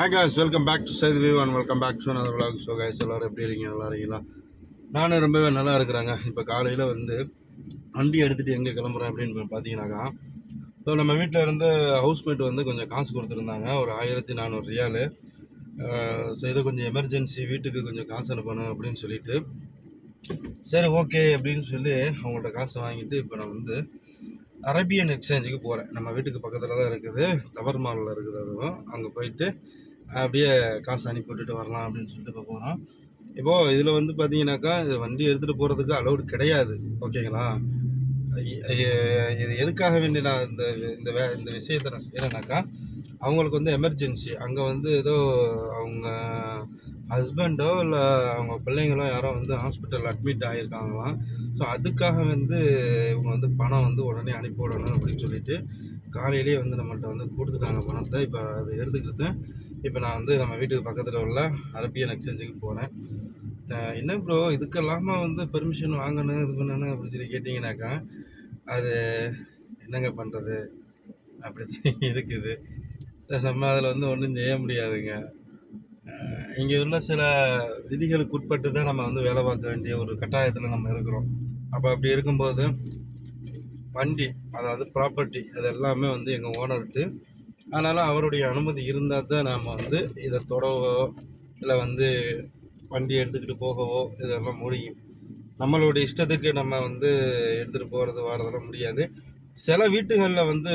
Hi guys welcome back to Saidhu view and welcome back to another vlog. So guys எல்லோரும் எப்படி இருக்கீங்க? நல்லா இருக்கீங்களா? நானும் ரொம்பவே நல்லா இருக்கிறாங்க. இப்போ காலையில் வந்து வண்டி எடுத்துகிட்டு எங்கே கிளம்புறேன் அப்படின்னு பார்த்தீங்கன்னாக்கா ஸோ நம்ம வீட்டில் இருந்து ஹவுஸ்மேட் வந்து கொஞ்சம் காசு கொடுத்துருந்தாங்க. ஒரு ஆயிரத்தி நானூறு ரியாலு ஸோ இதை கொஞ்சம் எமர்ஜென்சி வீட்டுக்கு கொஞ்சம் காசு அனுப்பணும் அப்படின்னு சொல்லிட்டு சரி ஓகே அப்படின்னு சொல்லி அவங்கள்ட்ட காசு வாங்கிட்டு இப்போ நான் வந்து அரேபியன் எக்ஸ்சேஞ்சுக்கு போகிறேன் நம்ம வீட்டுக்கு பக்கத்தில் தான் இருக்குது. தவர் மாலில் இருக்குது அதுவும். அங்கே போயிட்டு அப்படியே காசு அனுப்பி விட்டுட்டு வரலாம் அப்படின்னு சொல்லிட்டு இப்போ போகிறோம் இப்போது இதில் வந்து பார்த்தீங்கன்னாக்கா இது வண்டி எடுத்துகிட்டு போகிறதுக்கு அலௌடு கிடையாது. ஓகேங்களா? இது எதுக்காக வேண்டி நான் இந்த இந்த வே இந்த விஷயத்தை நான் செய்கிறேன்னாக்கா அவங்களுக்கு வந்து எமர்ஜென்சி அங்கே வந்து ஏதோ அவங்க ஹஸ்பண்டோ இல்லை அவங்க பிள்ளைங்களோ யாரோ வந்து ஹாஸ்பிட்டல் அட்மிட் ஆகியிருக்காங்களாம் ஸோ அதுக்காக வந்து இவங்க வந்து பணம் வந்து உடனே அனுப்பி விடணும் அப்படின்னு சொல்லிட்டு காலையிலேயே வந்து நம்மள்கிட்ட வந்து கொடுத்துட்டாங்க பணத்தை. இப்போ அதை எடுத்துக்கிட்டு இப்போ நான் வந்து நம்ம வீட்டுக்கு பக்கத்தில் உள்ள அரபியன் எக்ஸ்சேஞ்சுக்கு போனேன் என்ன ப்ரோ இதுக்கெல்லாமா வந்து பெர்மிஷன் வாங்கணும் இது பண்ணணும் அப்படின்னு சொல்லி கேட்டிங்கனாக்கா அது என்னங்க பண்ணுறது அப்படி இருக்குது. நம்ம அதில் வந்து ஒன்றும் செய்ய முடியாதுங்க. இங்கே உள்ள சில விதிகளுக்கு உட்பட்டு தான் நம்ம வந்து வேலை பார்க்க வேண்டிய ஒரு கட்டாயத்தில் நம்ம இருக்கிறோம். அப்போ அப்படி இருக்கும்போது வண்டி அதாவது ப்ராப்பர்ட்டி அது எல்லாமே வந்து எங்கள் ஓனர்கிட்ட ஆனாலும் அவருடைய அனுமதி இருந்தால் தான் நாம் வந்து இதை தொடவோ இல்லை வந்து வண்டி எடுத்துக்கிட்டு போகவோ இதெல்லாம் முடியும். நம்மளுடைய இஷ்டத்துக்கு நம்ம வந்து எடுத்துகிட்டு போகிறது வாரதெல்லாம் முடியாது. சில வீட்டுகளில் வந்து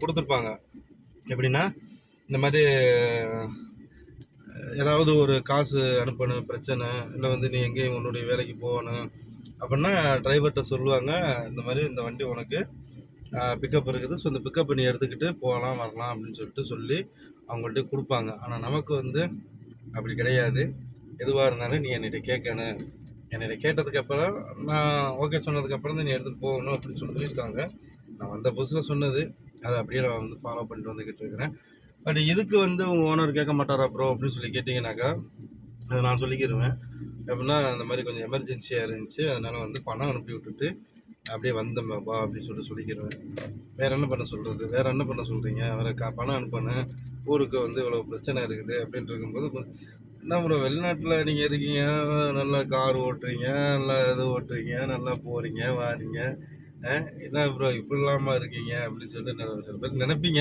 கொடுத்துருப்பாங்க. எப்படின்னா இந்த மாதிரி ஏதாவது ஒரு காசு அனுப்பணும் பிரச்சனை இல்லை வந்து நீ எங்கேயும் உன்னுடைய வேலைக்கு போகணும் அப்படின்னா டிரைவர்கிட்ட சொல்லுவாங்க இந்த மாதிரி இந்த வண்டி உனக்கு பிக்கப் இருக்குது. ஸோ இந்த பிக்கப் நீ எடுத்துக்கிட்டு போகலாம் வரலாம் அப்படின்னு சொல்லிட்டு சொல்லி அவங்கள்ட்ட கொடுப்பாங்க. ஆனால் நமக்கு வந்து அப்படி கிடையாது. எதுவாக இருந்தாலும் நீ என்கிட்ட கேட்கணும். என்னிட்ட கேட்டதுக்கப்புறம் நான் ஓகே சொன்னதுக்கப்புறம் தான் நீ எடுத்துகிட்டு போகணும் அப்படின்னு சொல்லியிருக்காங்க. நான் வந்த புதுசில் சொன்னது. அதை அப்படியே நான் வந்து ஃபாலோ பண்ணிட்டு வந்துக்கிட்டு இருக்கிறேன். பட் இதுக்கு வந்து உங்கள் ஓனர் கேட்க மாட்டாரா ப்ரோ அப்படின்னு சொல்லி கேட்டிங்கனாக்கா அதை நான் சொல்லிக்கிருவேன். எப்படின்னா அந்த மாதிரி கொஞ்சம் எமர்ஜென்சியாக இருந்துச்சு. அதனால் வந்து பணம் அனுப்பி விட்டுட்டு அப்படியே வந்தேன் பாப்பா அப்படின்னு சொல்லிட்டு சொல்லிக்கிறேன். வேறு என்ன பண்ண சொல்கிறது வேறு என்ன பண்ண சொல்கிறீங்க வேறு கா பணம் அனுப்பினேன் ஊருக்கு வந்து இவ்வளோ பிரச்சனை இருக்குது அப்படின்ட்டு இருக்கும்போது என்ன ப்ரோ வெளிநாட்டில் நீங்கள் இருக்கீங்க நல்லா கார் ஓட்டுறீங்க நல்லா இது ஓட்டுறீங்க நல்லா போகிறீங்க வாரீங்க என்ன ப்ரோ இப்படி இல்லாமல் இருக்கீங்க அப்படின்னு சொல்லிட்டு சில பேர் நினைப்பீங்க.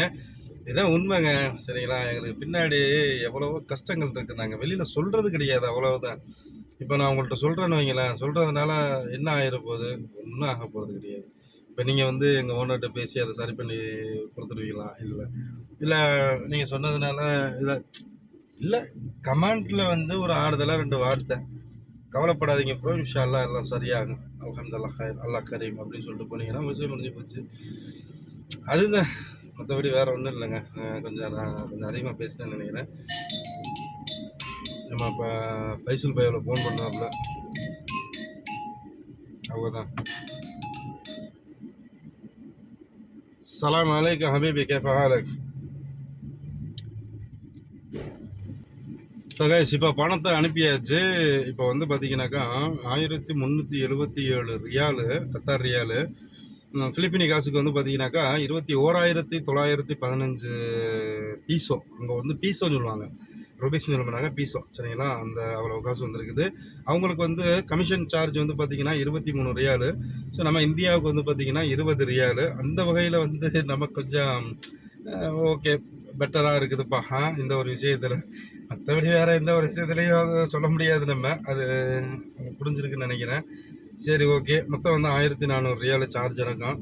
இதான் உண்மைங்க சரிங்களா? எங்களுக்கு பின்னாடி எவ்வளவோ கஷ்டங்கள் இருக்குது நாங்கள் வெளியில் சொல்கிறது கிடையாது அவ்வளவுதான். இப்போ நான் உங்கள்கிட்ட சொல்கிறேன்னு வைங்களேன். சொல்கிறதுனால என்ன ஆகிட போகுது? ஒன்றும் ஆக போகிறது கிடையாது. இப்போ நீங்கள் வந்து எங்கள் ஓனர்கிட்ட பேசி அதை சரி பண்ணி கொடுத்துருவீங்களா? இல்லை. இல்லை நீங்கள் சொன்னதுனால இதை இல்லை கமெண்ட்டில் வந்து ஒரு ஆறுதலாக ரெண்டு வார்த்தை. கவலைப்படாதீங்க ப்ரோ விஷயம் எல்லாம் எல்லாம் சரியாகும். அல்ஹம்துலில்லாஹ் ஹைர் அல்லாஹ் கரீம் அப்படின்னு சொல்லிட்டு போனீங்கன்னா விஷயம் முடிஞ்சு போச்சு. அதுதான். மற்றபடி வேறு ஒன்றும் இல்லைங்க. கொஞ்சம் நான் கொஞ்சம் அதிகமாக பேசினேன்னு நினைக்கிறேன். நம்ம இப்போ பைசூல் பையாவில் ஃபோன் பண்ணுறாப்புல அவ்வளோதான் சலாம் அலைக்கும் ஹபீபி கேஃபா அலைக் சகாஷ் இப்போ பணத்தை அனுப்பியாச்சு. இப்போ வந்து பார்த்தீங்கன்னாக்கா ஆயிரத்தி முந்நூற்றி எழுபத்தி ஏழு ரியாலு கத்தார் ரியாலு ஃபிலிப்பினி பிலிப்பினி காசுக்கு வந்து பார்த்தீங்கன்னாக்கா இருபத்தி ஓராயிரத்தி தொள்ளாயிரத்தி பதினஞ்சு பீசோ. அங்கே வந்து பீசோன்னு சொல்லுவாங்க. ருபீஸ்னு சொல்லுவாங்க பீசோ சரிங்களா? அந்த அவ்வளோ காசு வந்திருக்குது. அவங்களுக்கு வந்து கமிஷன் சார்ஜ் வந்து பார்த்திங்கன்னா இருபத்தி மூணு ரியாலு. ஸோ நம்ம இந்தியாவுக்கு வந்து பார்த்தீங்கன்னா இருபது ரியாலு. அந்த வகையில் வந்து நமக்கு கொஞ்சம் ஓகே பெட்டராக இருக்குதுப்பா. ஆ, இந்த ஒரு விஷயத்தில். மற்றபடி வேறு எந்த ஒரு விஷயத்துலையும் சொல்ல முடியாது நம்ம. அது புரிஞ்சிருக்குன்னு நினைக்கிறேன். சரி ஓகே மொத்தம் வந்து ஆயிரத்தி நானூறு ரியாலு சார்ஜ் இருக்கும்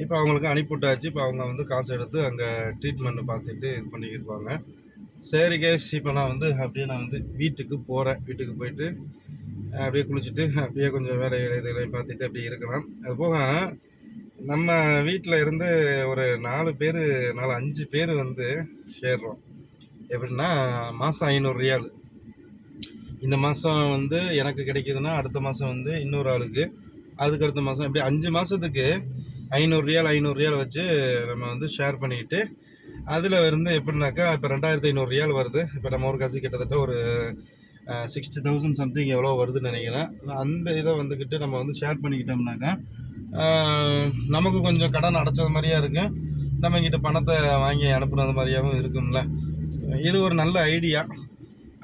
இப்போ அவங்களுக்கு அனுப்பிவிட்டாச்சு. இப்போ அவங்க வந்து காசு எடுத்து அங்கே ட்ரீட்மெண்ட்டு பார்த்துட்டு இது பண்ணிக்கிருப்பாங்க சரி கேஷ் இப்போ நான் வந்து அப்படியே நான் வந்து வீட்டுக்கு போகிறேன் வீட்டுக்கு போயிட்டு அப்படியே குளிச்சுட்டு அப்படியே கொஞ்சம் வேலை இதுகளை பார்த்துட்டு அப்படியே இருக்கலாம். அது போக நம்ம வீட்டில் இருந்து ஒரு நாலு பேர் நாலு அஞ்சு பேர் வந்து சேர்றோம். எப்படின்னா மாதம் ஐநூறு ரியால். இந்த மாதம் வந்து எனக்கு கிடைக்குதுன்னா அடுத்த மாதம் வந்து இன்னொரு ஆளுக்கு. அதுக்கு அடுத்த மாதம் இப்படி அஞ்சு மாதத்துக்கு ஐநூறு ரியால் ஐநூறு ரியால் வச்சு நம்ம வந்து ஷேர் பண்ணிக்கிட்டு அதில் இருந்து எப்படின்னாக்கா இப்போ ரெண்டாயிரத்தி ஐநூறு ரியால் வருது. இப்போ நம்ம ஒரு காசு கிட்டத்தட்ட ஒரு சிக்ஸ்டி தௌசண்ட் சம்திங் எவ்வளோ வருதுன்னு நினைக்கிறேன். அந்த இதை வந்துக்கிட்டு நம்ம வந்து ஷேர் பண்ணிக்கிட்டோம்னாக்கா நமக்கு கொஞ்சம் கடன் அடைச்சது மாதிரியா இருக்கும் நம்ம கிட்ட பணத்தை வாங்கி அனுப்புனது மாதிரியாகவும் இருக்கும்ல. இது ஒரு நல்ல ஐடியா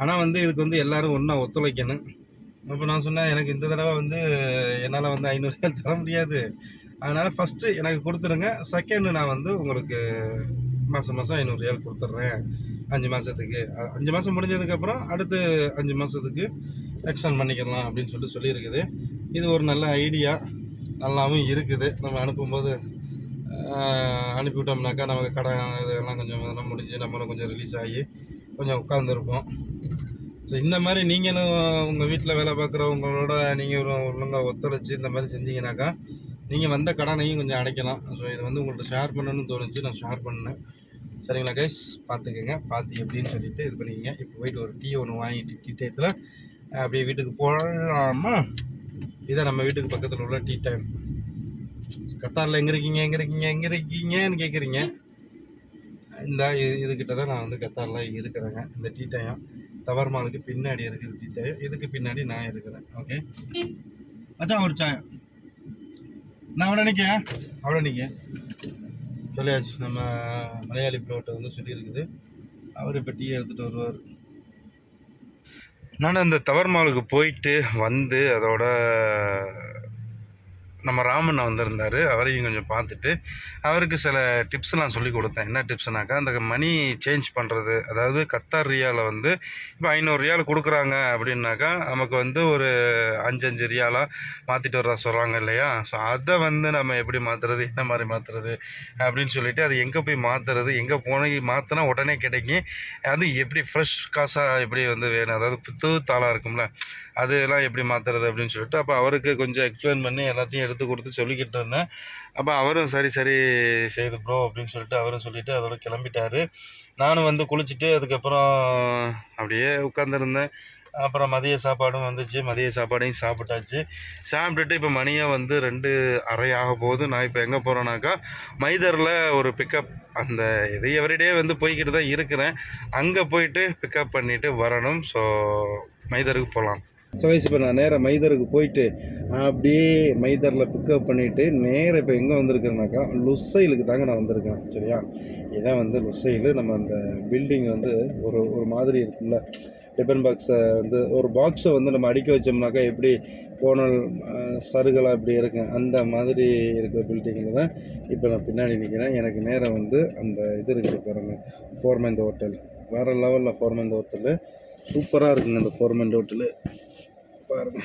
ஆனால் வந்து இதுக்கு வந்து எல்லாரும் ஒன்றா ஒத்துழைக்கணும். இப்போ நான் சொன்னேன் எனக்கு இந்த தடவை வந்து என்னால் வந்து ஐநூறு தர முடியாது. அதனால் ஃபஸ்ட்டு எனக்கு கொடுத்துருங்க. செகண்டு நான் வந்து உங்களுக்கு மாதம் மாதம் ஐநூறு ரியால் கொடுத்துட்றேன். அஞ்சு மாதத்துக்கு அஞ்சு மாதம் முடிஞ்சதுக்கப்புறம் அடுத்து அஞ்சு மாதத்துக்கு எக்ஸ்டன் பண்ணிக்கலாம் அப்படின்னு சொல்லிட்டு சொல்லியிருக்குது. இது ஒரு நல்ல ஐடியா நல்லாவும் இருக்குது. நம்ம அனுப்பும்போது அனுப்பிவிட்டோம்னாக்கா நமக்கு கடன் இதெல்லாம் கொஞ்சம் இதெல்லாம் முடிஞ்சு நம்மளும் கொஞ்சம் ரிலீஸ் ஆகி கொஞ்சம் உட்காந்துருப்போம் ஸோ இந்த மாதிரி நீங்களும் உங்கள் வீட்டில் வேலை பார்க்குறவங்களோட நீங்கள் ஒழுங்காக ஒத்துழைச்சி இந்த மாதிரி செஞ்சீங்கன்னாக்கா நீங்கள் வந்த கடனையும் கொஞ்சம் அடைக்கலாம். ஸோ இது வந்து உங்கள்கிட்ட ஷேர் பண்ணணும்னு தோணுச்சு. நான் ஷேர் பண்ணேன். சரிங்களா கைஸ் பார்த்துக்கோங்க. பார்த்து எப்படின்னு சொல்லிட்டு இது பண்ணிக்கங்க. இப்போ போயிட்டு ஒரு டீ ஒன்று வாங்கிட்டு டீ டயத்தில் அப்படியே வீட்டுக்கு போகலாமா? இதான் நம்ம வீட்டுக்கு பக்கத்தில் உள்ள டீ டைம். கத்தாரில் எங்கே இருக்கீங்க? எங்கே இருக்கீங்க? எங்கே இருக்கீங்கன்னு கேட்குறீங்க இந்த இது இதுக்கிட்ட தான் நான் வந்து கத்தாரில் இருக்கிறேங்க. இந்த டீ டைம். தவர் மாலுக்கு பின்னாடி இருக்குது டீ டைம். இதுக்கு பின்னாடி நான் இருக்கிறேன். ஓகே மச்சான் ஒரு சாயம். நான் அவ்வளோ நிற்க அவ்வளோ நிற்க சொல்லியாச்சு நம்ம மலையாளி ப்ரோட்டை வந்து சொல்லியிருக்குது. அவர் இப்போ டீ எடுத்துகிட்டு வருவார். நான் அந்த தவர் மாலுக்கு போயிட்டு வந்து அதோட நம்ம ராமன் வந்திருந்தார் அவரையும் கொஞ்சம் பார்த்துட்டு அவருக்கு சில டிப்ஸ்லாம் சொல்லி கொடுத்தேன். என்ன டிப்ஸ்னாக்கா அந்த மணி சேஞ்ச் பண்ணுறது அதாவது கத்தார் ரியாவில் வந்து இப்போ ஐநூறு ரியால் கொடுக்குறாங்க அப்படின்னாக்கா நமக்கு வந்து ஒரு அஞ்சு அஞ்சு ரியாலாக மாற்றிட்டு வர சொல்கிறாங்க இல்லையா? ஸோ அதை வந்து நம்ம எப்படி மாற்றுறது என்ன மாதிரி மாற்றுறது அப்படின்னு சொல்லிவிட்டு அது எங்கே போய் மாற்றுறது எங்கே போய் மாற்றினா உடனே கிடைக்கும். அது எப்படி ஃப்ரெஷ் காசாக எப்படி வந்து வேணும்? அதாவது புத்து தாளாக இருக்கும்ல அதெல்லாம் எப்படி மாற்றுறது அப்படின்னு சொல்லிட்டு அப்போ அவருக்கு கொஞ்சம் எக்ஸ்பிளைன் பண்ணி எல்லாத்தையும் எடுத்து கொடுத்து சொல்லிக்கிட்டு இருந்தேன். அப்போ அவரும் சரி சரி செய்து ப்ரோ அப்படின்னு சொல்லிட்டு அவரும் சொல்லிவிட்டு அதோட கிளம்பிட்டாரு. நானும் வந்து குளிச்சுட்டு அதுக்கப்புறம் அப்படியே உட்காந்துருந்தேன் அப்புறம் மதிய சாப்பாடும் வந்துச்சு. மதிய சாப்பாடையும் சாப்பிட்டாச்சு. சாப்பிட்டுட்டு இப்போ மணியாக வந்து ரெண்டு அரை ஆக போகுது. நான் இப்போ எங்கே போகிறேன்னாக்கா மைதரில் ஒரு பிக்கப் அந்த இது எவரிடே வந்து போய்கிட்டு தான் இருக்கிறேன். அங்கே போயிட்டு பிக்கப் பண்ணிவிட்டு வரணும். ஸோ மைதருக்கு போகலாம் ஸோ இப்போ நான் நேராக மைதருக்கு போயிட்டு அப்படியே மைதரில் பிக்கப் பண்ணிவிட்டு நேராக இப்போ எங்கே வந்திருக்கேன்னாக்கா லுசைலுக்கு தாங்க நான் வந்திருக்கேன் சரியா? இதான் வந்து லுசைலு. நம்ம அந்த பில்டிங் வந்து ஒரு ஒரு மாதிரி இருக்குல்ல டிஃபன் பாக்ஸை வந்து ஒரு பாக்ஸை வந்து நம்ம அடுக்கி வச்சோம்னாக்கா எப்படி போனல் சருகலாக இப்படி இருக்கு. அந்த மாதிரி இருக்கிற பில்டிங்கில் தான் இப்போ நான் பின்னாடி நிற்கிறேன் எனக்கு நேரம் வந்து அந்த இது இருக்குது பாருங்க ஃபோர்மேன் ஹோட்டல் வேறு லெவலில் ஃபோர்மேன் ஹோட்டலு சூப்பராக இருக்குங்க அந்த ஃபோர்மேன் ஹோட்டலு பாருங்க.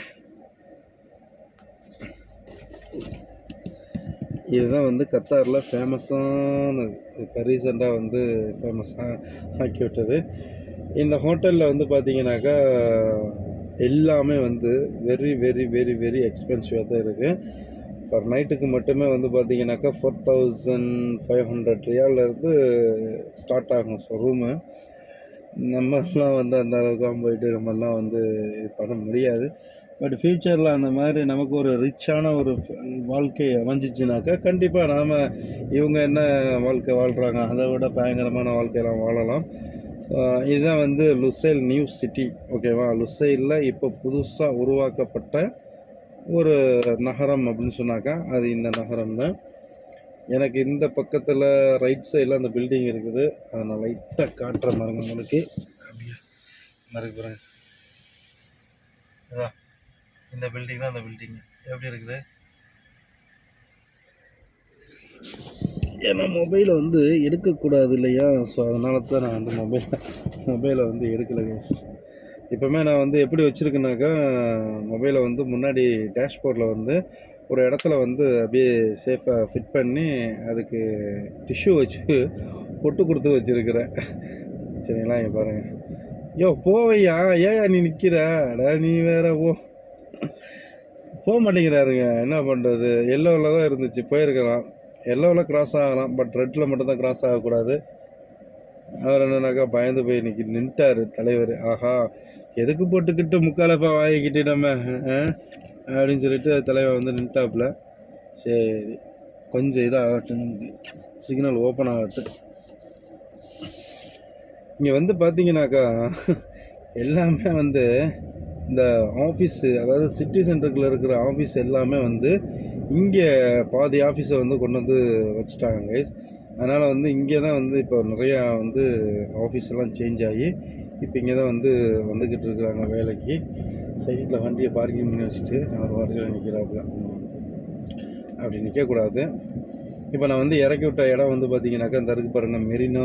இதுதான் வந்து கத்தாரில் ஃபேமஸானது இப்போ ரீசெண்டாக வந்து ஃபேமஸாக ஆக்கி விட்டது. இந்த ஹோட்டலில் வந்து பார்த்தீங்கன்னாக்கா எல்லாமே வந்து வெரி வெரி வெரி வெரி எக்ஸ்பென்சிவாக தான் இருக்குது பர் நைட்டுக்கு மட்டுமே வந்து பார்த்தீங்கன்னாக்கா ஃபோர் தௌசண்ட் ஃபைவ் ஹண்ட்ரட் ரியாலிருந்து ஸ்டார்ட் ஆகும். ஸோ ரூமு நம்மலாம் வந்து அந்த அளவுக்குலாம் போயிட்டு நம்மலாம் வந்து பண்ண முடியாது. பட் ஃப்யூச்சரில் அந்த மாதிரி நமக்கு ஒரு ரிச்சான ஒரு வாழ்க்கை அமைஞ்சிச்சுனாக்கா கண்டிப்பாக நாம் இவங்க என்ன வாழ்க்கை வாழ்கிறாங்க அதை விட பயங்கரமான வாழ்க்கையெல்லாம் வாழலாம். இதுதான் வந்து லுசைல் நியூ சிட்டி ஓகேவா லுசைலில் இப்போ புதுசாக உருவாக்கப்பட்ட ஒரு நகரம் அப்படின்னு சொன்னாக்கா அது இந்த நகரம் தான் எனக்கு இந்த பக்கத்தில் ரைட் சைடில் அந்த பில்டிங் இருக்குது. அதை நான் லைட்டாக காட்டுற பாருங்க உங்களுக்கு. அப்படியே பாருங்க. அதான் இந்த பில்டிங் தான் அந்த பில்டிங் எப்படி இருக்குது? ஏன்னா மொபைலை வந்து எடுக்கக்கூடாது இல்லையா? ஸோ அதனால தான் நான் வந்து மொபைல் மொபைலை வந்து எடுக்கலை கேஸ் இப்போவுமே நான் வந்து எப்படி வச்சுருக்கேனாக்கா மொபைலை வந்து முன்னாடி டேஷ்போர்டில் வந்து ஒரு இடத்துல வந்து அப்படியே சேஃபாக ஃபிட் பண்ணி அதுக்கு டிஷ்யூ வச்சு பொட்டு கொடுத்து வச்சுருக்கிறேன். சரிங்களா இங்கே பாருங்கள் யோ போவையா? ஏயா நீ நிற்கிற அடா நீ வேற போ. போக மாட்டேங்கிறாருங்க. என்ன பண்ணுறது எல்லோவில் தான் இருந்துச்சு போயிருக்கலாம். எல்லோவில் கிராஸ் ஆகலாம் பட் ரெட்டில் மட்டும்தான் கிராஸ் ஆகக்கூடாது. அவர் என்னன்னாக்கா பயந்து போய் நிற்கி நின்ட்டார் தலைவர். ஆஹா எதுக்கு போட்டுக்கிட்டு முக்காலப்பா வாங்கிக்கிட்டு நம்ம ஆ? அப்படின்னு சொல்லிட்டு தலைவன் வந்து நின்ட்டாப்பில். சரி கொஞ்சம் இதாகட்டும் நமக்கு. சிக்னல் ஓப்பன் ஆகட்டும். இங்கே வந்து பார்த்தீங்கன்னாக்கா எல்லாமே வந்து இந்த ஆஃபீஸு அதாவது சிட்டி சென்டருக்குள்ள இருக்கிற ஆஃபீஸ் எல்லாமே வந்து இங்கே பாதி ஆஃபீஸை வந்து கொண்டு வந்து வச்சுட்டாங்க கைஸ் அதனால் வந்து இங்கே தான் வந்து இப்போ நிறையா வந்து ஆஃபீஸ் எல்லாம் சேஞ்ச் ஆகி இப்போ இங்கே தான் வந்து வந்துக்கிட்டு இருக்கிறாங்க வேலைக்கு. சைக்கிளில் வண்டியை பார்க்கிங் பண்ணி வச்சுட்டு அவர் வாடகையில் நிற்கிறாப்புல அப்படி நிற்கக்கூடாது இப்போ நான் வந்து இறக்கி விட்ட இடம் வந்து பார்த்தீங்கன்னாக்கா இந்த இருக்கு பாருங்கள் மெரினா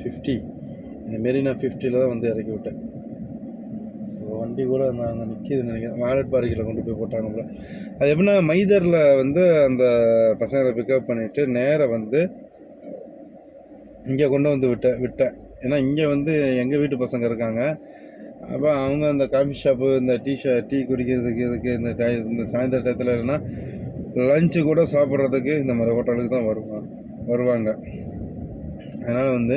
ஃபிஃப்டி இந்த மெரினா ஃபிஃப்டியில் தான் வந்து இறக்கி விட்டேன். ஸோ வண்டி கூட அந்த அங்கே நிற்கிதுன்னு நினைக்கிறேன். வாலட் பார்க்கில் கொண்டு போய் போட்டானுங்கள அது எப்படின்னா மைதரில் வந்து அந்த பசங்களை பிக்கப் பண்ணிவிட்டு நேராக வந்து இங்கே கொண்டு வந்து விட்டேன் விட்டேன். ஏன்னா இங்கே வந்து எங்கள் வீட்டு பசங்க இருக்காங்க. அப்போ அவங்க அந்த காஃபி ஷாப்பு இந்த டீ ஷா டீ குடிக்கிறதுக்கு இதுக்கு இந்த டை இந்த சாயந்தர டயத்தில் இல்லைன்னா லஞ்சு கூட சாப்பிட்றதுக்கு இந்த மாதிரி ஹோட்டலுக்கு தான் வருவாங்க வருவாங்க. அதனால் வந்து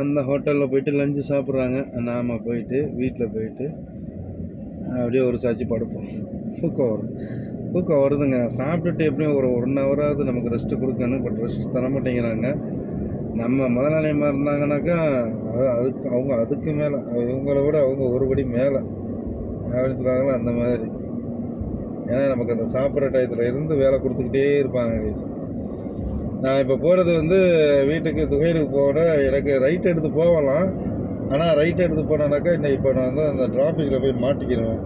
அந்த ஹோட்டலில் போயிட்டு லஞ்சு சாப்பிட்றாங்க. நாம் போயிட்டு வீட்டில் போயிட்டு அப்படியே ஒரு சாட்சி படுப்போம். தூக்கம் வரும். தூக்கம் வருதுங்க. சாப்பிட்டுட்டு எப்படியும் ஒரு ஒன் ஹவராவது நமக்கு ரெஸ்ட்டு கொடுக்கணும். பட் ரெஸ்ட் தர மாட்டேங்கிறாங்க நம்ம முதலாளியமாக இருந்தாங்கனாக்கா அது அதுக்கு அவங்க அதுக்கு மேலே இவங்கள விட அவங்க ஒரு படி மேலே அப்படின்னு சொல்கிறாங்களோ அந்த மாதிரி. ஏன்னா நமக்கு அந்த சாப்பிட்ற டயத்தில் இருந்து வேலை கொடுத்துக்கிட்டே இருப்பாங்க நான் இப்போ போகிறது வந்து வீட்டுக்கு துகையிலுக்கு போன எனக்கு ரைட் எடுத்து போகலாம். ஆனால் ரைட் எடுத்து போனேனாக்கா இன்னும் இப்போ நான் வந்து அந்த டிராஃபிக்கில் போய் மாட்டிக்கிடுவேன்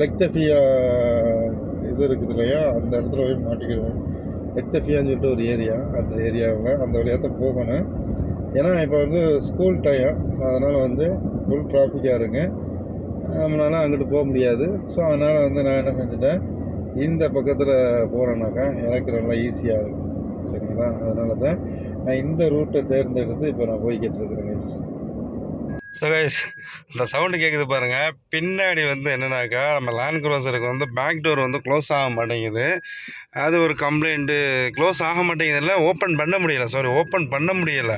லெக்தஃபியா இது இருக்குது இல்லையா? அந்த இடத்துல போய் மாட்டிக்கிடுவேன் எக்தஃபியான்னு சொல்லிட்டு ஒரு ஏரியா. அந்த ஏரியாவில் அந்த வழியாக தான் போகணும். ஏன்னா இப்போ வந்து ஸ்கூல் டைம் அதனால் வந்து ஃபுல் ட்ராஃபிக்காக இருங்க நம்மளால அங்கிட்டு போக முடியாது. ஸோ அதனால் வந்து நான் என்ன செஞ்சுட்டேன்? இந்த பக்கத்தில் போனேன்னாக்கா எனக்கு நல்லா ஈஸியாக இருக்கும். சரிங்களா? அதனால தான் நான் இந்த ரூட்டை தேர்ந்தெடுத்து இப்போ நான் போய்கிட்டு இருக்கிறேன் ஸோ கைஸ் இந்த சவுண்டு கேட்குது பாருங்கள் பின்னாடி வந்து என்னன்னாக்கா நம்ம லேண்ட் க்ரோசருக்கு வந்து பேக் டோர் வந்து க்ளோஸ் ஆக மாட்டேங்குது. அது ஒரு கம்ப்ளைண்ட்டு க்ளோஸ் ஆக மாட்டேங்குதுல்ல ஓப்பன் பண்ண முடியல. சாரி ஓப்பன் பண்ண முடியலை.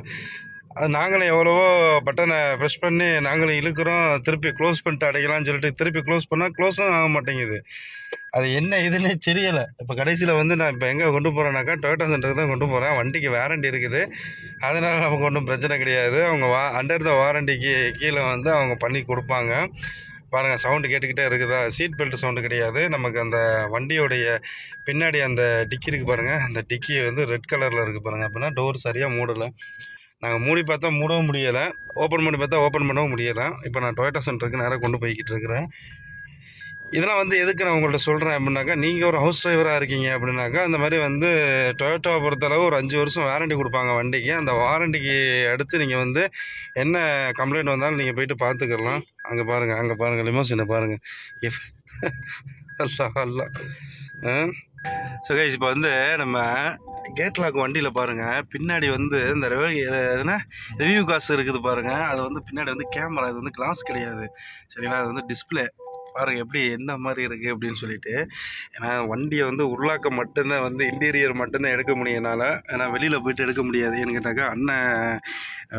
அது நாங்களும் எவ்வளவோ பட்டனை ப்ரெஷ் பண்ணி நாங்களும் இழுக்கிறோம். திருப்பி க்ளோஸ் பண்ணிட்டு அடைக்கலாம்னு சொல்லிட்டு திருப்பி க்ளோஸ் பண்ணால் க்ளோஸும் ஆக மாட்டேங்குது. அது என்ன இதுன்னே தெரியலை. இப்போ கடைசியில் வந்து நான் இப்போ எங்கே கொண்டு போகிறேன்னாக்கா டொயோட்டா சென்டருக்கு தான் கொண்டு போகிறேன் வண்டிக்கு வேரண்டி இருக்குது. அதனால் நமக்கு ஒன்றும் பிரச்சனை கிடையாது. அவங்க வா அண்டர் த வாரண்டிக்கு கீழே வந்து அவங்க பண்ணி கொடுப்பாங்க. பாருங்கள் சவுண்டு கேட்டுக்கிட்டே இருக்குதா? சீட் பெல்ட் சவுண்டு கிடையாது. நமக்கு அந்த வண்டியோடைய பின்னாடி அந்த டிக்கி இருக்குது பாருங்கள் அந்த டிக்கி வந்து ரெட் கலரில் இருக்குது பாருங்கள் அப்படின்னா டோர் சரியாக மூடலை. நாங்கள் மூடி பார்த்தா மூடவும் முடியலை. ஓப்பன் பண்ணி பார்த்தா ஓப்பன் பண்ணவும் முடியலை. இப்போ நான் டொயோட்டா சென்டருக்கு நேராக கொண்டு போய்கிட்டு இருக்கிறேன். இதெல்லாம் வந்து எதுக்கு நான் உங்கள்கிட்ட சொல்கிறேன் அப்படின்னாக்கா நீங்கள் ஒரு ஹவுஸ் டிரைவராக இருக்கீங்க அப்படின்னாக்கா அந்த மாதிரி வந்து டொயோட்டோவை பொறுத்தளவு ஒரு அஞ்சு வருஷம் வாரண்டி கொடுப்பாங்க வண்டிக்கு. அந்த வாரண்டிக்கு அடுத்து நீங்கள் வந்து என்ன கம்ப்ளைண்ட் வந்தாலும் நீங்கள் போயிட்டு பார்த்துக்கலாம். அங்கே பாருங்கள் அங்கே பாருங்கள் லிமோசினை பாருங்கள் இஃப் அல்லா அல்லா ஸோ கைஸ் இப்போ வந்து நம்ம கேட் லாக் வண்டியில் பாருங்கள் பின்னாடி வந்து இந்த ரிவ்யூ எதுனா ரிவ்யூ காசு இருக்குது பாருங்கள் அது வந்து பின்னாடி வந்து கேமரா இது வந்து கிளாஸ் கிடையாது. சரிங்களா? அது வந்து டிஸ்பிளே பாருங்கள் எப்படி எந்த மாதிரி இருக்குது அப்படின்னு சொல்லிட்டு. ஏன்னா வண்டியை வந்து உருளாக்க மட்டும்தான் வந்து இன்டீரியர் மட்டும்தான் எடுக்க முடியும் என்னால். ஏன்னா வெளியில் போயிட்டு எடுக்க முடியாது. ஏன்னு கேட்டாக்கா அண்ணன்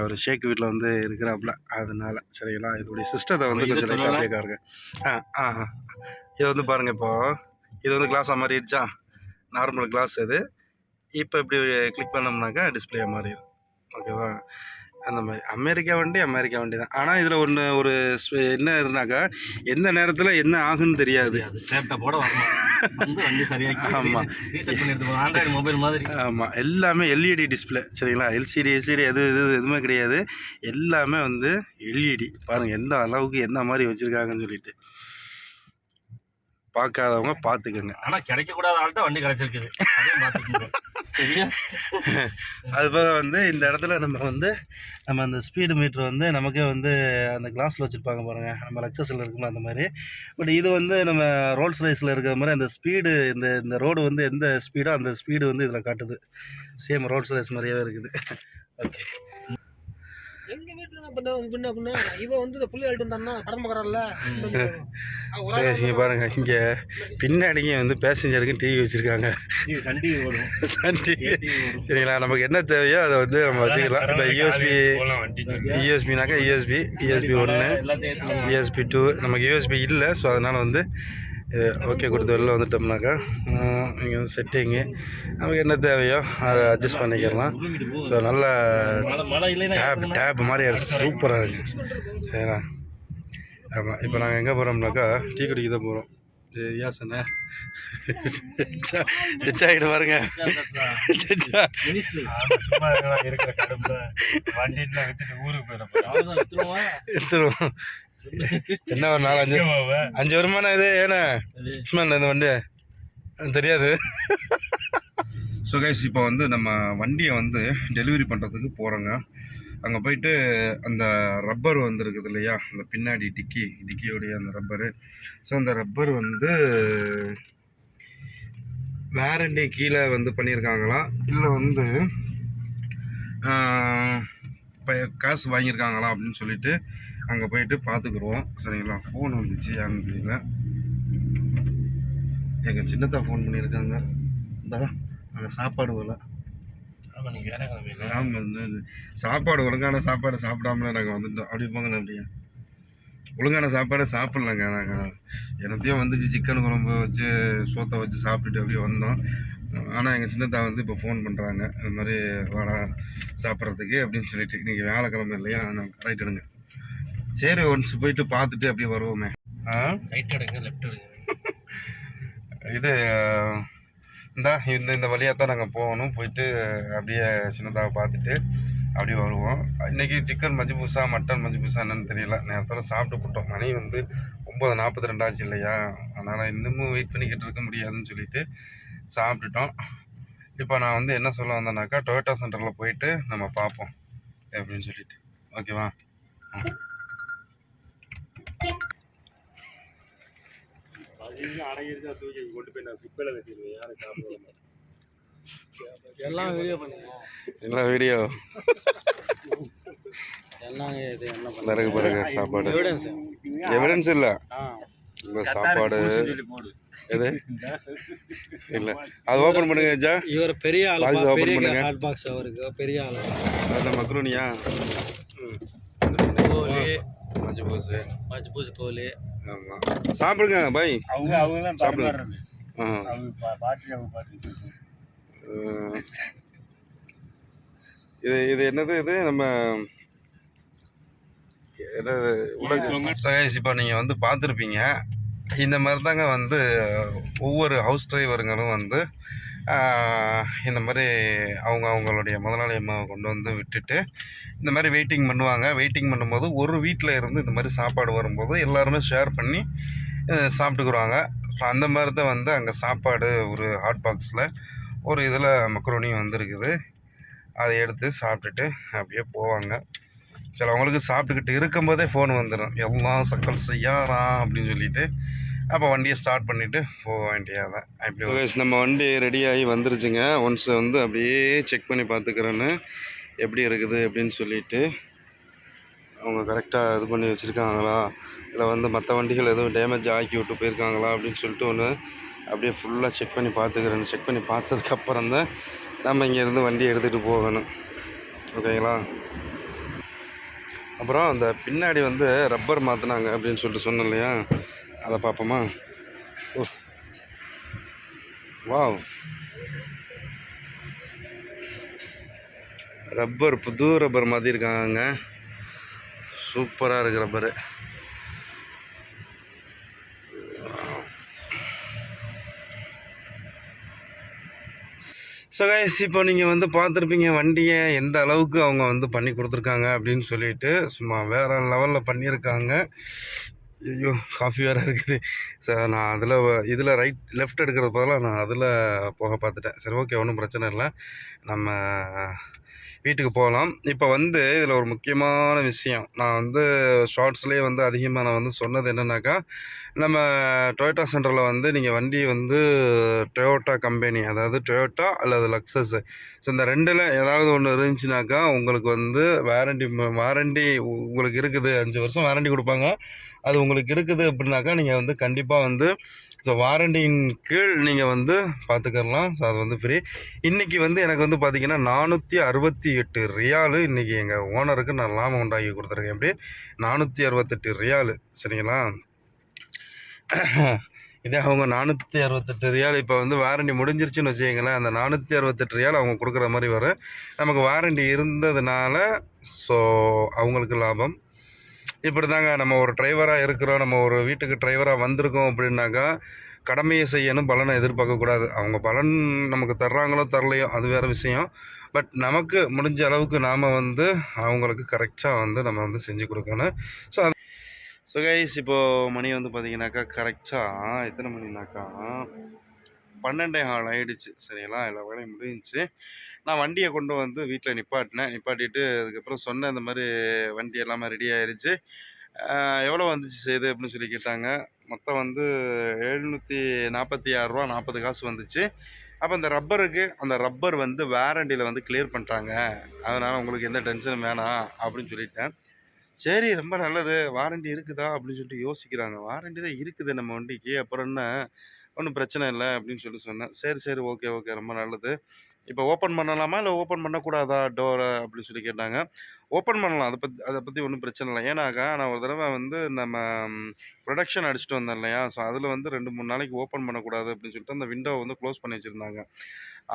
ஒரு ஷேக் வீட்டில் வந்து இருக்கிறாப்புல. அதனால சரிங்களா? இதோடைய சிஸ்டத்தை வந்து கொஞ்சம் லைட்டாக அப்படியே காருங்க ஆ ஆ ஆ. இது வந்து பாருங்கள் இப்போ. இது வந்து கிளாஸாக மாறிடுச்சா? நார்மல் கிளாஸ் இது. இப்போ இப்படி கிளிக் பண்ணோம்னாக்கா டிஸ்பிளே மாறிடும். ஓகேவா? அந்த மாதிரி. அமெரிக்கா வண்டி அமெரிக்கா வண்டி தான். ஆனால் இதில் ஒன்று ஒரு என்ன இருந்தாக்கா எந்த நேரத்தில் என்ன ஆகுன்னு தெரியாது. லேப்டாப்போட வரணும். வந்து வண்டி சரியாக்கி ஆமா. ரீசெட் பண்ணி எடுத்து ஆண்ட்ராய்டு மொபைல் மாதிரி. ஆமாம் எல்லாமே எல்இடி டிஸ்பிளே சரிங்களா? எல்சிடி எல்சிடி எது இது எதுவுமே கிடையாது. எல்லாமே வந்து எல்இடி பாருங்கள் எந்த அளவுக்கு எந்த மாதிரி வச்சுருக்காங்கன்னு சொல்லிட்டு. பார்க்காதவங்க பார்த்துக்கோங்க ஆனா கிடைக்க கூடாத ஆள்கிட்ட வண்டி கிடைச்சிருக்குது. அதுபோக வந்து இந்த இடத்துல நம்ம வந்து நம்ம அந்த ஸ்பீடு மீட்ரு வந்து நமக்கே வந்து அந்த கிளாஸில் வச்சுருப்பாங்க பாருங்கள் நம்ம லக்ஸஸில் இருக்கும்ல அந்த மாதிரி. பட் இது வந்து நம்ம ரோல்ஸ் ரைஸில் இருக்கிற மாதிரி அந்த ஸ்பீடு இந்த இந்த ரோடு வந்து எந்த ஸ்பீடோ அந்த ஸ்பீடு வந்து இதில் காட்டுது. சேம் ரோல்ஸ் ரைஸ் மாதிரியாகவே இருக்குது. ஓகே எங்க வீட்டுல என்ன பண்ண பண்ண பண்ண இவ வந்து இந்த புள்ளி அழிட்டு வந்தான்னா கடன் பார்க்கறல்ல சரி இங்கே பாருங்கள் இங்கே பின்னாடிங்க வந்து பேசஞ்சருக்கு டிவி வச்சுருக்காங்க. இது வண்டி ஓடும். Sun TV. சரிங்களா நமக்கு என்ன தேவையோ அதை வந்து நம்ம வச்சுக்கலாம். இப்போ யூஎஸ்பி யூஎஸ்பினாக்கா யூஎஸ்பி யூஎஸ்பி ஒன்று இஎஸ்பி டூ நமக்கு யூஎஸ்பி இல்லை ஸோ அதனால் வந்து ஓகே கொடுத்து வெளில வந்துட்டோம்னாக்கா இங்கே வந்து செட்டிங்கு நமக்கு என்ன தேவையோ அதை அட்ஜஸ்ட் பண்ணிக்கலாம். ஸோ நல்ல டேப் டேப் மாதிரி சூப்பராக இருக்குது சரிங்களா ஆமாம் இப்போ நாங்கள் எங்கே போகிறோம்னாக்கா டீ குடிக்க தான் போகிறோம் சரியா சொன்னேன் ஆகிட்டு பாருங்க. ஊருக்கு? எடுத்துருவோம் என்ன ஒரு நாலு அஞ்சு அஞ்சு வருமானம் இது ஏண்ணே? சும்மா இந்த வண்டி தெரியாது. ஸோ கைஸ் இப்போ வந்து நம்ம வண்டியை வந்து டெலிவரி பண்ணுறதுக்கு போகிறோங்க அங்கே போயிட்டு அந்த ரப்பர் வந்து இருக்குது இல்லையா? அந்த பின்னாடி டிக்கி டிக்கியோடைய அந்த ரப்பரு ஸோ அந்த ரப்பர் வந்து வேரண்டி கீழே வந்து பண்ணியிருக்காங்களா? இல்லை வந்து இப்போ காசு வாங்கியிருக்காங்களா அப்படின்னு சொல்லிட்டு அங்கே போயிட்டு பார்த்துக்குருவோம் சரிங்களா? ஃபோன் வந்துச்சு யாருன்னு தெரியல. எங்கள் சின்னத்தா ஃபோன் பண்ணியிருக்காங்க. இந்த அங்கே சாப்பாடு வரல ஆமாம் சாப்பாடு ஒழுங்கான சாப்பாடு சாப்பிடாமல நாங்கள் வந்துட்டோம். அப்படி போங்களேன் அப்படியே? ஒழுங்கான சாப்பாடே சாப்பிட்லங்க நாங்கள் எனத்தையும் வந்துச்சு சிக்கன் குழம்பு வச்சு சோத்தை வச்சு சாப்பிட்டுட்டு அப்படியே வந்தோம். ஆனால் எங்கள் சின்னத்தா வந்து இப்போ ஃபோன் பண்ணுறாங்க இந்த மாதிரி வாடா சாப்பிட்றதுக்கு அப்படின்னு சொல்லிட்டு. இன்றைக்கி வேலைக்கிழமை இல்லையா? ரைட் எடுங்க. சரி ஒன்ஸ் போயிட்டு பார்த்துட்டு அப்படியே வருவோமே. ஆ? ரைட் எடுங்க லெஃப்ட் எடுங்க. இது இந்த இந்த இந்த வழியாக தான் நாங்கள் போகணும். போயிட்டு அப்படியே சின்னதாக பார்த்துட்டு அப்படியே வருவோம். இன்றைக்கி சிக்கன் மஞ்சள் பூசா மட்டன் மஞ்சள் பூசா என்னன்னு தெரியல. நேரத்தோட சாப்பிட்டு போட்டோம். மணி வந்து ஒம்பது நாற்பத்தி ரெண்டாச்சு இல்லையா? அதனால் இன்னமும் வெயிட் பண்ணிக்கிட்டு இருக்க முடியாதுன்னு சொல்லிட்டு சாப்பிட்டுட்டோம். இப்போ நான் வந்து என்ன சொல்ல வந்தேனாக்கா டொயோட்டா சென்டரில் போயிட்டு நம்ம பார்ப்போம் அப்படின்னு சொல்லிட்டு. ஓகேவா அடங்கிருக்கா தூக்கி கொண்டு போய் நான் குப்பையில கட்டிடுவேன். யாரும் சாப்பிடுவாங்க எல்லாம் வீடியோ பண்ணுங்க. என்ன வீடியோ எல்லாம் இது? என்ன இந்த இருக்கு பாருங்க சாப்பாடு. எவிடன்ஸ் எவிடன்ஸ் இல்லை. சாப்பாடு. சொல்லி போடு. எது? இல்லை. அது ஓப்பன் பண்ணுங்க ஜா. இவர் பெரிய ஆள் பெரிய பண்ணுங்க. ஹாட் பாக்ஸ் அவருக்கு. பெரிய ஆள். அந்த மக்ரூனியா கோலி. பூசு மஜ்பூஸ் கோலி. ஆமாம் சாப்பிடுங்க பாய் அவங்க அவங்க தான் சாப்பிடு. பரிமாறுறது ஆ. அவங்க பாட்டி அவங்க பாட்டி அஹ், இது இது என்னது இது? நம்ம இப்போ நீங்கள் வந்து பார்த்துருப்பீங்க. இந்த மாதிரி தாங்க வந்து ஒவ்வொரு ஹவுஸ் டிரைவருங்களும் வந்து இந்த மாதிரி அவங்க அவங்களுடைய முதலாளி அம்மாவை கொண்டு வந்து விட்டுட்டு இந்த மாதிரி வெயிட்டிங் பண்ணுவாங்க. வெயிட்டிங் பண்ணும்போது ஒரு வீட்டில் இருந்து இந்த மாதிரி சாப்பாடு வரும்போது எல்லாருமே ஷேர் பண்ணி சாப்பிட்டுக்குருவாங்க. இப்போ அந்த மாதிரி தான் வந்து அங்கே சாப்பாடு ஒரு ஹாட் பாக்ஸில் ஒரு இதில் மக்ரோனி வந்திருக்குது. அதை எடுத்து சாப்பிட்டுட்டு அப்படியே போவாங்க. சிலவங்களுக்கு சாப்பிட்டுக்கிட்டு இருக்கும்போதே ஃபோன் வந்துடும் எல்லாம் சக்கல் செய்யாரா அப்படின்னு சொல்லிட்டு அப்போ வண்டியை ஸ்டார்ட் பண்ணிவிட்டு போக வேண்டியதான் அப்படி நம்ம வண்டி ரெடியாகி வந்துருச்சுங்க. ஒன்ஸ் வந்து அப்படியே செக் பண்ணி பார்த்துக்கிறேன்னு எப்படி இருக்குது அப்படின்னு சொல்லிட்டு அவங்க கரெக்டாக இது பண்ணி வச்சுருக்காங்களா? இல்லை வந்து மற்ற வண்டிகள் எதுவும் டேமேஜ் ஆக்கி விட்டு போயிருக்காங்களா அப்படின்னு சொல்லிட்டு ஒன்று அப்படியே ஃபுல்லாக செக் பண்ணி பார்த்துக்கிறேன் செக் பண்ணி பார்த்ததுக்கப்புறம் தான் நம்ம இங்கேருந்து வண்டி எடுத்துகிட்டு போகணும். ஓகேங்களா அப்புறம் அந்த பின்னாடி வந்து ரப்பர் மாற்றினாங்க அப்படின்னு சொல்லிட்டு சொன்னேன் இல்லையா? அதை பார்ப்போமா? ஓ. வாவ். ரப்பர் புது ரப்பர் மாற்றிருக்காங்க சூப்பராக இருக்கு ரப்பரு. ஸோ கைஸ் இப்போ நீங்கள் வந்து பார்த்துருப்பீங்க வண்டியை எந்த அளவுக்கு அவங்க வந்து பண்ணி கொடுத்துருக்காங்க அப்படின்னு சொல்லிட்டு சும்மா வேறு லெவலில் பண்ணியிருக்காங்க. ஐயோ காஃபி வேறு இருக்குது. சார் நான் அதில் இதில் ரைட் லெஃப்ட் எடுக்கிறது பதிலாக நான் அதில் போக பார்த்துட்டேன். சரி ஓகே ஒன்றும் பிரச்சனை இல்லை. நம்ம வீட்டுக்கு போகலாம். இப்போ வந்து இதில் ஒரு முக்கியமான விஷயம். நான் வந்து ஷார்ட்ஸ்லேயே வந்து அதிகமாக நான் வந்து சொன்னது என்னென்னாக்கா நம்ம டொயோட்டா சென்டரில் வந்து நீங்கள் வண்டி வந்து டொயோட்டா கம்பெனி அதாவது டொயோட்டா அல்லது லக்ஸஸ் ஸோ இந்த ரெண்டில் ஏதாவது ஒன்று இருந்துச்சுனாக்கா உங்களுக்கு வந்து வாரண்டி வாரண்டி உங்களுக்கு இருக்குது. அஞ்சு வருஷம் வாரண்டி கொடுப்பாங்க. அது உங்களுக்கு இருக்குது அப்படின்னாக்கா நீங்கள் வந்து கண்டிப்பாக வந்து ஸோ வாரண்டியின் கீழ் நீங்கள் வந்து பார்த்துக்கலாம் ஸோ அது வந்து ஃப்ரீ இன்றைக்கி வந்து எனக்கு வந்து பார்த்திங்கன்னா நானூற்றி அறுபத்தி எட்டு ரியாலு இன்றைக்கி எங்கள் ஓனருக்கு நான் லாபம் உண்டாக்கி கொடுத்துருக்கேன். எப்படி? நானூற்றி அறுபத்தெட்டு ரியாலு. சரிங்களா? இதே அவங்க நானூற்றி அறுபத்தெட்டு ரியால் இப்போ வந்து வாரண்டி முடிஞ்சிருச்சுன்னு வச்சுக்கிங்களேன் அந்த நானூற்றி அறுபத்தெட்டு ரியால் அவங்க கொடுக்குற மாதிரி வரும். நமக்கு வாரண்டி இருந்ததுனால ஸோ அவங்களுக்கு லாபம். இப்படி தாங்க நம்ம ஒரு டிரைவராக இருக்கிறோம் நம்ம ஒரு வீட்டுக்கு டிரைவராக வந்திருக்கோம் அப்படின்னாக்கா கடமையை செய்யணும் பலனை எதிர்பார்க்கக்கூடாது அவங்க பலன் நமக்கு தர்றாங்களோ தரலையோ அது வேறு விஷயம். பட் நமக்கு முடிஞ்ச அளவுக்கு நாம் வந்து அவங்களுக்கு கரெக்டாக வந்து நம்ம வந்து செஞ்சு கொடுக்கணும். ஸோ அது ஸோ கைஸ் இப்போது மணி வந்து பார்த்தீங்கன்னாக்கா கரெக்டாக எத்தனை மணினாக்கா பன்னெண்டே ஹால் ஆகிடுச்சு சரிங்களா? எல்லா வேலையும் முடிஞ்சுச்சு. நான் வண்டியை கொண்டு வந்து வீட்டில் நிப்பாட்டினேன். நிப்பாட்டிட்டு அதுக்கப்புறம் சொன்னேன் இந்த மாதிரி வண்டி எல்லாமே ரெடி ஆயிடுச்சு எவ்வளோ வந்துச்சு செய்து அப்படின்னு சொல்லி கேட்டாங்க. மொத்தம் வந்து எழுநூற்றி நாற்பத்தி ஆறுரூவா நாற்பது காசு வந்துச்சு. அப்போ இந்த ரப்பருக்கு அந்த ரப்பர் வந்து வாரண்டியில் வந்து கிளியர் பண்ணிட்டாங்க. அதனால் உங்களுக்கு எந்த டென்ஷனும் வேணாம் அப்படின்னு சொல்லிட்டேன். சரி ரொம்ப நல்லது. வாரண்டி இருக்குதா அப்படின்னு சொல்லிட்டு யோசிக்கிறாங்க. வாரண்டி தான் இருக்குது நம்ம வண்டிக்கு. அப்புறம் என்ன? ஒன்றும் பிரச்சனை இல்லை அப்படின்னு சொல்லி சொன்னேன். சரி சரி ஓகே ஓகே ரொம்ப நல்லது. இப்போ ஓப்பன் பண்ணலாமா? இல்லை ஓப்பன் பண்ணக்கூடாதா டோரை அப்படின்னு சொல்லி கேட்டாங்க. ஓப்பன் பண்ணலாம். அதை பற்றி அதை பற்றி ஒன்றும் பிரச்சனை இல்லை. ஏன்னாக்கா நான் ஒரு தடவை வந்து நம்ம ப்ரொடக்ஷன் அடிச்சுட்டு வந்தேன் இல்லையா? ஸோ அதில் வந்து ரெண்டு மூணு நாளைக்கு ஓப்பன் பண்ணக்கூடாது அப்படின்னு சொல்லிட்டு அந்த விண்டோவை வந்து க்ளோஸ் பண்ணி வச்சுருந்தாங்க.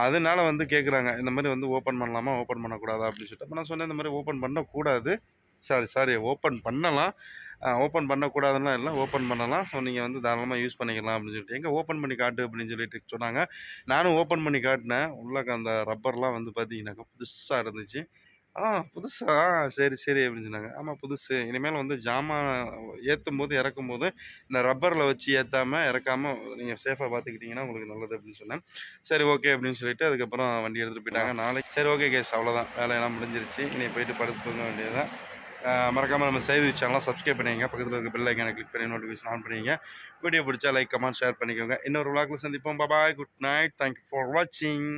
அதனால வந்து கேட்குறாங்க இந்த மாதிரி வந்து ஓப்பன் பண்ணலாமா? ஓப்பன் பண்ணக்கூடாதா? அப்படின்னு சொல்லிட்டு. அப்போ நான் சொன்னேன் இந்த மாதிரி ஓப்பன் பண்ணக்கூடாது. Sorry sorry. ஓப்பன் பண்ணலாம். ஓப்பன் பண்ணக்கூடாதுன்னா இல்லை ஓப்பன் பண்ணலாம். ஸோ நீங்கள் வந்து தாராளமாக யூஸ் பண்ணிக்கலாம் அப்படின்னு சொல்லிட்டு. எங்கே ஓப்பன் பண்ணி காட்டு அப்படின்னு சொல்லிட்டு சொன்னாங்க. நானும் ஓப்பன் பண்ணி காட்டினேன். உள்ள அந்த ரப்பர்லாம் வந்து பார்த்தீங்கன்னாக்கா புதுசாக இருந்துச்சு. ஆ புதுசா? சரி சரி அப்படின்னு சொன்னாங்க. ஆமாம் புதுசு. இனிமேல் வந்து ஜாமான் ஏற்றும் போது இறக்கும் போது இந்த ரப்பரில் வச்சு ஏற்றாமல் இறக்காமல் நீங்கள் சேஃபாக பார்த்துக்கிட்டிங்கன்னா உங்களுக்கு நல்லது அப்படின்னு சொன்னேன். சரி ஓகே அப்படின்னு சொல்லிட்டு அதுக்கப்புறம் வண்டி எடுத்துகிட்டு போயிட்டாங்க. நாளைக்கு சரி ஓகே கேஸ் அவ்வளோதான் வேலையெல்லாம் முடிஞ்சிருச்சு. இனி போயிட்டு படுத்து தூங்க வேண்டியதுதான். மறக்காமல் நம்ம செய்தி சேனலாம் சப்ஸ்கிரைப் பண்ணிங்க பக்கத்தில் இருக்க பெல் ஐக்கானை கிளிக் பண்ணி நோட்டிஃபிகேஷன் ஆன் பண்ணிங்க வீடியோ பிடிச்சா லைக் கமெண்ட் ஷேர் பண்ணிக்கோங்க. இன்னொரு விளாக்கில் சந்திப்போம். Bye bye good night thank you for வாட்சிங்